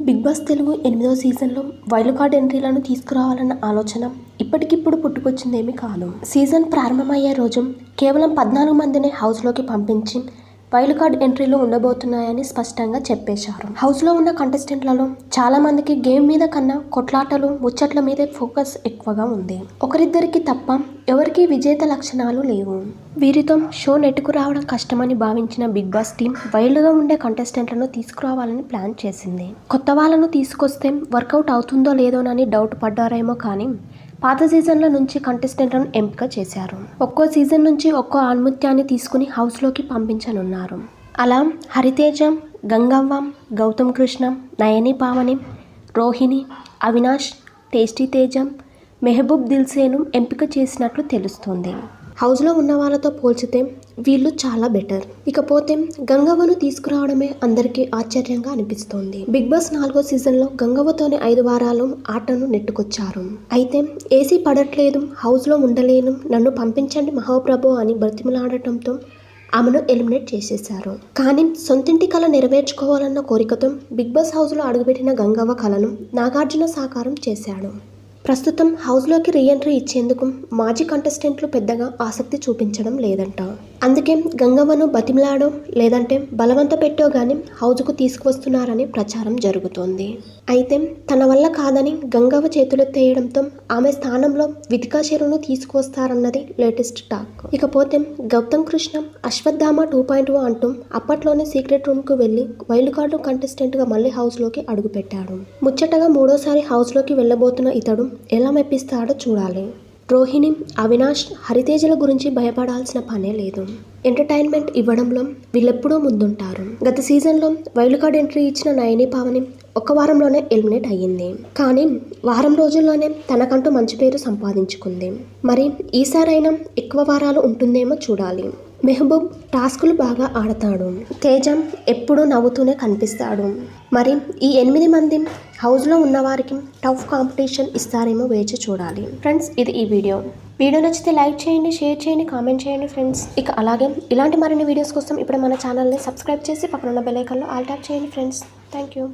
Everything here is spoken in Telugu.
బిగ్ బాస్ తెలుగు ఎనిమిదవ సీజన్లో వైల్డ్ కార్డ్ ఎంట్రీలను తీసుకురావాలన్న ఆలోచన ఇప్పటికిప్పుడు పుట్టుకొచ్చిందేమీ కాదు. సీజన్ ప్రారంభమయ్యే రోజు కేవలం పద్నాలుగు మందిని హౌస్లోకి పంపించి వైల్డ్ కార్డ్ ఎంట్రీలు ఉండబోతున్నాయని స్పష్టంగా చెప్పేశారు. హౌస్లో ఉన్న కంటెస్టెంట్లలో చాలా మందికి గేమ్ మీద కన్నా కొట్లాటలు ముచ్చట్ల మీదే ఫోకస్ ఎక్కువగా ఉంది. ఒకరిద్దరికి తప్ప ఎవరికీ విజేత లక్షణాలు లేవు. వీరితో షో నెట్టుకు రావడం కష్టమని భావించిన బిగ్ బాస్ టీం వైల్డ్గా ఉండే కంటెస్టెంట్లను తీసుకురావాలని ప్లాన్ చేసింది. కొత్త వాళ్ళను తీసుకొస్తే వర్కౌట్ అవుతుందో లేదోనని డౌట్ పడ్డారేమో కానీ పాత సీజన్ల నుంచి కంటెస్టెంట్లను ఎంపిక చేశారు. ఒక్కో సీజన్ నుంచి ఒక్కో ఆన్ముత్యాన్ని తీసుకుని హౌస్లోకి పంపించనున్నారు. అలా హరితేజం గంగవ్వం గౌతమ్ కృష్ణ నయని పావని రోహిణి అవినాష్ టేస్టీ తేజం మెహబూబ్ దిల్సేను ఎంపిక చేసినట్లు తెలుస్తోంది. హౌస్లో ఉన్న వాళ్ళతో పోల్చితే వీళ్ళు చాలా బెటర్. ఇకపోతే గంగవ్వను తీసుకురావడమే అందరికీ ఆశ్చర్యంగా అనిపిస్తోంది. బిగ్ బాస్ నాలుగో సీజన్లో గంగవ్వతోనే ఐదు వారాలు ఆటను నెట్టుకొచ్చారు. అయితే ఏసీ పడట్లేదు హౌస్లో ఉండలేను నన్ను పంపించండి మహాప్రభు అని బ్రతిమలాడటంతో ఆమెను ఎలిమినేట్ చేసేశారు. కానీ సొంతింటి కళ నెరవేర్చుకోవాలన్న కోరికతో బిగ్ బాస్ హౌస్లో అడుగుపెట్టిన గంగవ్వ కళను నాగార్జున సాకారం చేశాడు. ప్రస్తుతం హౌస్లోకి రీఎంట్రీ ఇచ్చేందుకు మాజీ కంటెస్టెంట్లు పెద్దగా ఆసక్తి చూపించడం లేదంట. అందుకే గంగవ్వను బతిమలాడో లేదంటే బలవంత పెట్టో గాని హౌజ్కు తీసుకువస్తున్నారని ప్రచారం జరుగుతోంది. అయితే తన వల్ల కాదని గంగవ్వ చేతులెత్తేయడంతో ఆమె స్థానంలో వితికా తీసుకువస్తారన్నది లేటెస్ట్ టాక్. ఇకపోతే Gautham Krishna Ashwatthama two point one అంటూ అప్పట్లోనే సీక్రెట్ రూమ్కు వెళ్ళి వైల్డ్ కార్డు కంటెస్టెంట్గా మళ్ళీ హౌస్లోకి అడుగుపెట్టాడు. ముచ్చటగా మూడోసారి హౌస్లోకి వెళ్ళబోతున్న ఇతడు ఎలా మెప్పిస్తాడో చూడాలి. రోహిణి అవినాష్ హరితేజల గురించి భయపడాల్సిన పనే లేదు. ఎంటర్టైన్మెంట్ ఇవ్వడంలో వీళ్ళెప్పుడూ ముందుంటారు. గత సీజన్లో వైల్డ్ కార్డ్ ఎంట్రీ ఇచ్చిన నయని పావని ఒక వారంలోనే ఎలిమినేట్ అయ్యింది. కానీ వారం రోజుల్లోనే తనకంటూ మంచి పేరు సంపాదించుకుంది. మరి ఈసారైనా ఎక్కువ వారాలు ఉంటుందేమో చూడాలి. మెహబూబ్ టాస్కులు బాగా ఆడతాడు. తేజం ఎప్పుడూ నవ్వుతూనే కనిపిస్తాడు. మరి ఈ ఎనిమిది మంది హౌస్లో ఉన్నవారికి టఫ్ కాంపిటీషన్ ఇస్తారేమో వేచి చూడాలి. ఫ్రెండ్స్ ఇది ఈ వీడియో. వీడియో నచ్చితే లైక్ చేయండి షేర్ చేయండి కామెంట్ చేయండి ఫ్రెండ్స్. ఇక అలాగే ఇలాంటి మరిన్ని వీడియోస్ కోసం ఇప్పుడు మన ఛానల్ని సబ్స్క్రైబ్ చేసి పక్కన ఉన్న బెల్ ఆల్ ట్యాప్ చేయండి ఫ్రెండ్స్. Thank you.